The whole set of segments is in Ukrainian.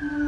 Hmm.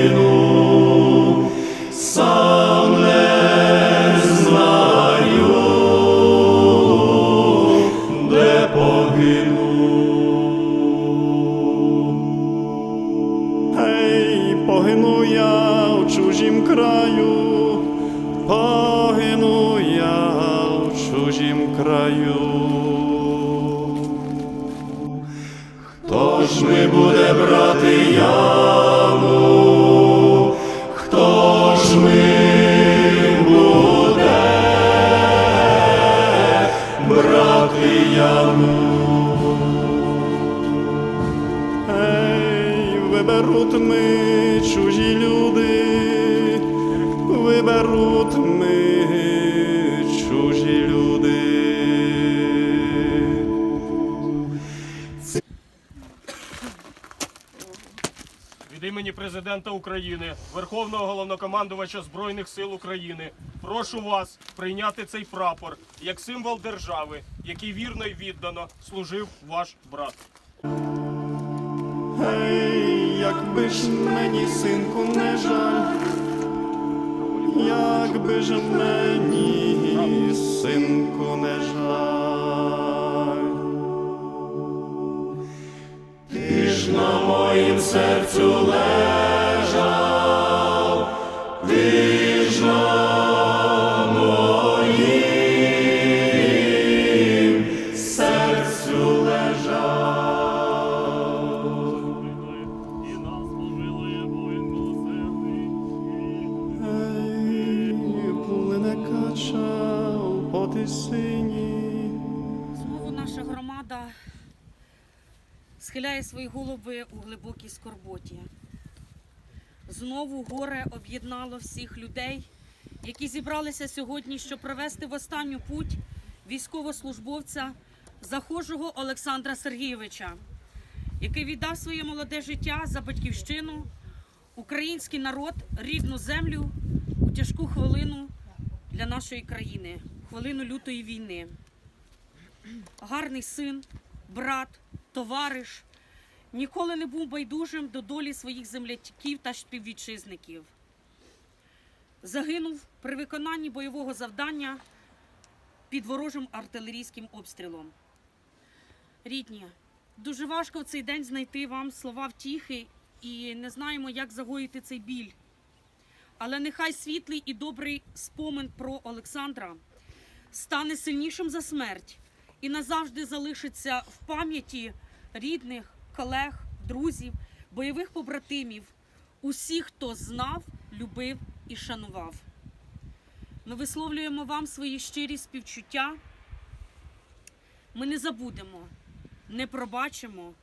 імені президента України, Верховного головнокомандувача Збройних сил України, прошу вас прийняти цей прапор як символ держави, який вірно і віддано служив ваш брат. Ей, якби ж мені, синку, не жаль, якби ж мені, синку, не жаль. Серцю лежав, свої голови у глибокій скорботі. Знову горе об'єднало всіх людей, які зібралися сьогодні, щоб провести в останню путь військовослужбовця захожого Олександра Сергійовича, який віддав своє молоде життя за батьківщину, український народ, рідну землю у тяжку хвилину для нашої країни, хвилину лютої війни гарний син, брат, товариш, ніколи не був байдужим до долі своїх земляків та співвітчизників. Загинув при виконанні бойового завдання під ворожим артилерійським обстрілом. Рідні, дуже важко в цей день знайти вам слова втіхи і не знаємо, як загоїти цей біль. Але нехай світлий і добрий спомин про Олександра стане сильнішим за смерть і назавжди залишиться в пам'яті рідних, колег, друзів, бойових побратимів, усіх, хто знав, любив і шанував. Ми висловлюємо вам свої щирі співчуття. Ми не забудемо, не пробачимо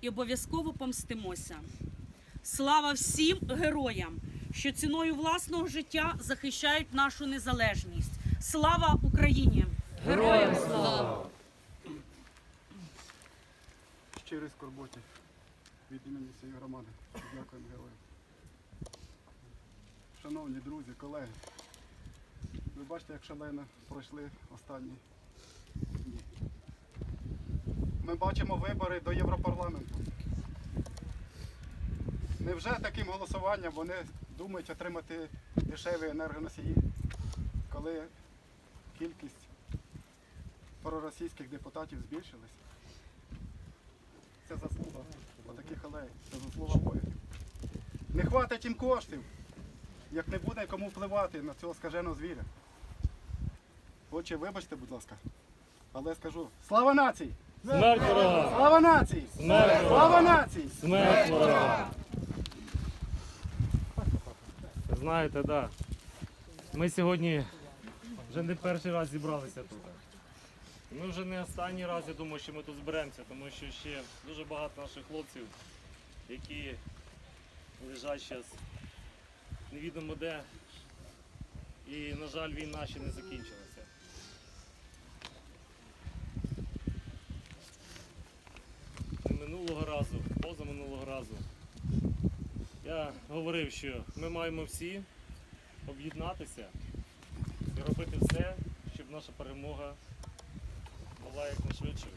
і обов'язково помстимося. Слава всім героям, що ціною власного життя захищають нашу незалежність. Слава Україні! Героям слава! Щирій скорботі від імені цієї громади. Дякуємо героям. Шановні друзі, колеги, ви бачите, як шалено пройшли останні дні. Ми бачимо вибори до Європарламенту. Невже таким голосуванням вони думають отримати дешеві енергоносії, коли кількість проросійських депутатів збільшилась? Отаких алей, це заслуга воїнів. Не хватить їм коштів, як не буде кому впливати на цього скаженого звіря. Отче, вибачте, будь ласка. Але я скажу слава нації! Смерть ворога! Слава нації! Смерть ворога! Слава нації! Смерть ворога! Знаєте, так. Да. Ми сьогодні вже не перший раз зібралися тут. Ми вже не останній раз, я думаю, що ми тут зберемося, тому що ще дуже багато наших хлопців, які лежать зараз невідомо де. І, на жаль, війна ще не закінчилася. Минулого разу, позаминулого разу. Я говорив, що ми маємо всі об'єднатися і робити все, щоб наша перемога була якнайшвидшою.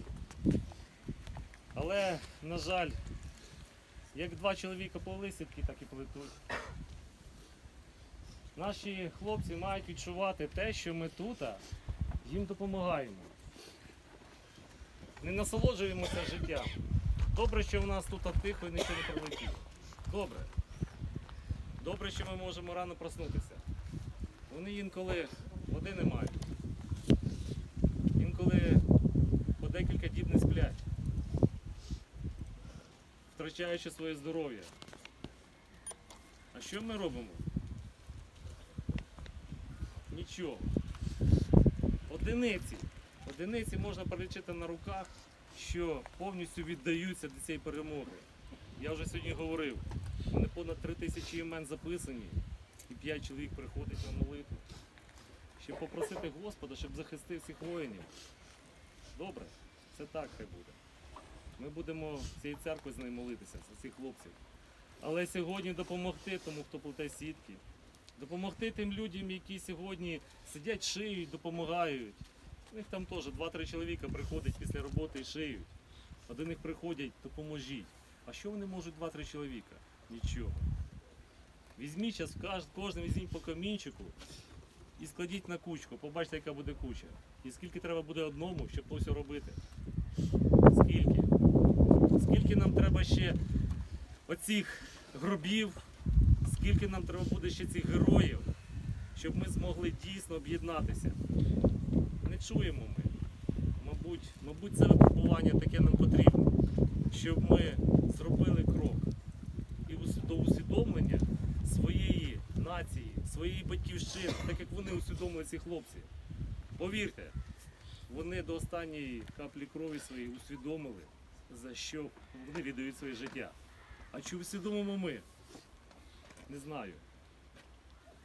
Але, на жаль, як два чоловіка повели сітки, так і плетуть. Наші хлопці мають відчувати те, що ми тут їм допомагаємо. Не насолоджуємося життям. Добре, що в нас тут тихо і нічого не прилетіло. Добре. Добре, що ми можемо рано проснутися. Вони інколи води не мають. Інколи по декілька діб не сплять, втрачаючи своє здоров'я. А що ми робимо? Нічого. Одиниці. Одиниці можна перелічити на руках, що повністю віддаються до цієї перемоги. Я вже сьогодні говорив, мене понад три тисячі імен записані, і п'ять чоловік приходить на молитву. Щоб попросити Господа, щоб захистив всіх воїнів. Добре, це так хай буде. Ми будемо цією церквою з нею молитися, за цих хлопців. Але сьогодні допомогти тому, хто плете сітки, допомогти тим людям, які сьогодні сидять, шиють, допомагають. У них там теж 2-3 чоловіка приходять після роботи і шиють. А до них приходять, допоможіть. А що вони можуть 2-3 чоловіка? Нічого. Візьміть зараз, кожен візьміть по камінчику і складіть на кучку. Побачите, яка буде куча. І скільки треба буде одному, щоб то все робити. Скільки? Скільки нам треба ще оцих гробів, скільки нам треба буде ще цих героїв, щоб ми змогли дійсно об'єднатися. Не чуємо ми. Мабуть, мабуть, це випробування таке нам потрібно, щоб ми зробили крок і до усвідомлення своєї нації, своєї батьківщини, так як вони усвідомили ці хлопці. Повірте, вони до останньої каплі крові своєї усвідомили, за що вони віддають своє життя. А чи усвідомимо ми? Не знаю.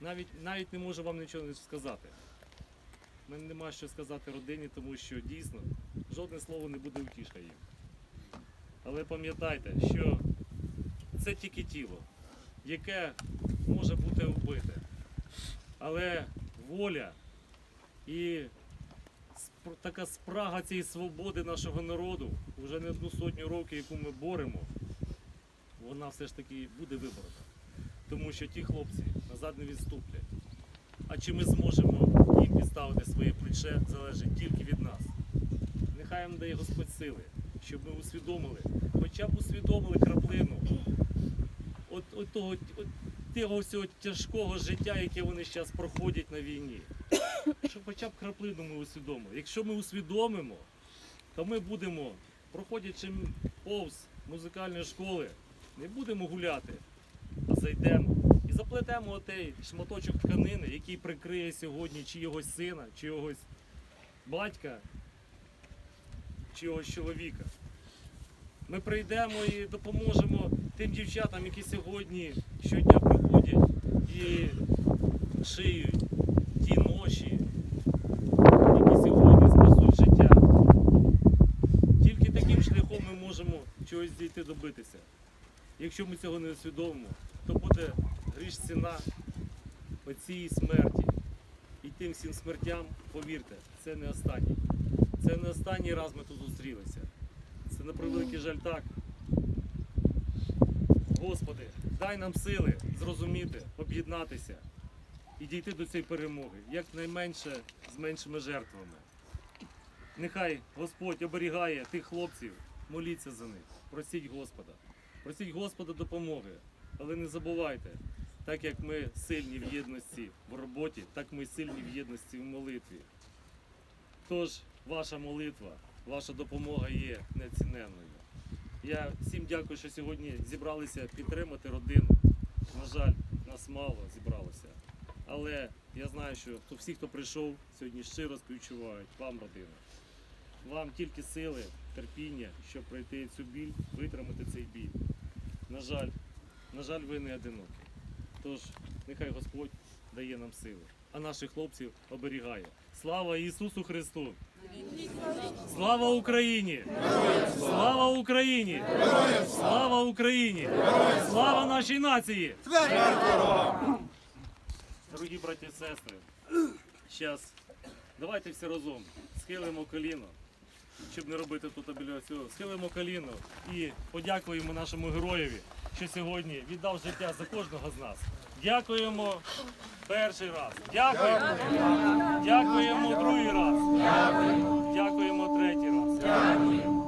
Навіть, навіть не можу вам нічого сказати. У мене нема що сказати родині, тому що дійсно жодне слово не буде утіша їм. Але пам'ятайте, що це тільки тіло, яке може бути вбите. Але воля і така спрага цієї свободи нашого народу, вже не одну сотню років, яку ми боремо, вона все ж таки буде виборона. Тому що ті хлопці назад не відступлять. А чи ми зможемо їм підставити своє плече, залежить тільки від нас. Нехай нам дає Господь сили, щоб ми усвідомили, хоча б усвідомили краплину от, от того, от того всього тяжкого життя, яке вони зараз проходять на війні. Щоб хоча б краплину ми усвідомили. Якщо ми усвідомимо, то ми будемо, проходячи повз музикальної школи, не будемо гуляти, а зайдемо і заплетемо отей шматочок тканини, який прикриє сьогодні чиїгось сина, чиїгось батька, чиїгось чоловіка. Ми прийдемо і допоможемо тим дівчатам, які сьогодні щодня приходять і шиють ті ноші, які сьогодні спасуть життя. Тільки таким шляхом ми можемо чогось дійти добитися. Якщо ми цього не усвідомимо, то буде гріш ціна оцій смерті. І тим всім смертям, повірте, це не останній. Це не останній раз ми тут зустрілися. Це на превеликий жаль так. Господи, дай нам сили зрозуміти, об'єднатися і дійти до цієї перемоги, якнайменше з меншими жертвами. Нехай Господь оберігає тих хлопців, моліться за них, просіть Господа, просіть Господа допомоги, але не забувайте, так як ми сильні в єдності в роботі, так ми сильні в єдності в молитві. Тож ваша молитва, ваша допомога є неціненною. Я всім дякую, що сьогодні зібралися підтримати родину. На жаль, нас мало зібралося. Але я знаю, що всі, хто прийшов, сьогодні щиро співчувають вам, родина. Вам тільки сили, терпіння, щоб пройти цю біль, витримати цей біль. На жаль, на жаль, ви не одинокі. Тож нехай Господь дає нам сили, а наших хлопців оберігає. Слава Ісусу Христу! Слава Україні! Слава Україні! Слава Україні! Слава нашій нації! Дорогі браті і сестри, зараз давайте всі разом схилимо коліно, щоб не робити тут абіляцію, схилимо коліно і подякуємо нашому героєві, що сьогодні віддав життя за кожного з нас. Дякуємо перший раз. Дякуємо. Дякуємо другий раз. Дякуємо третій раз. Дякуємо.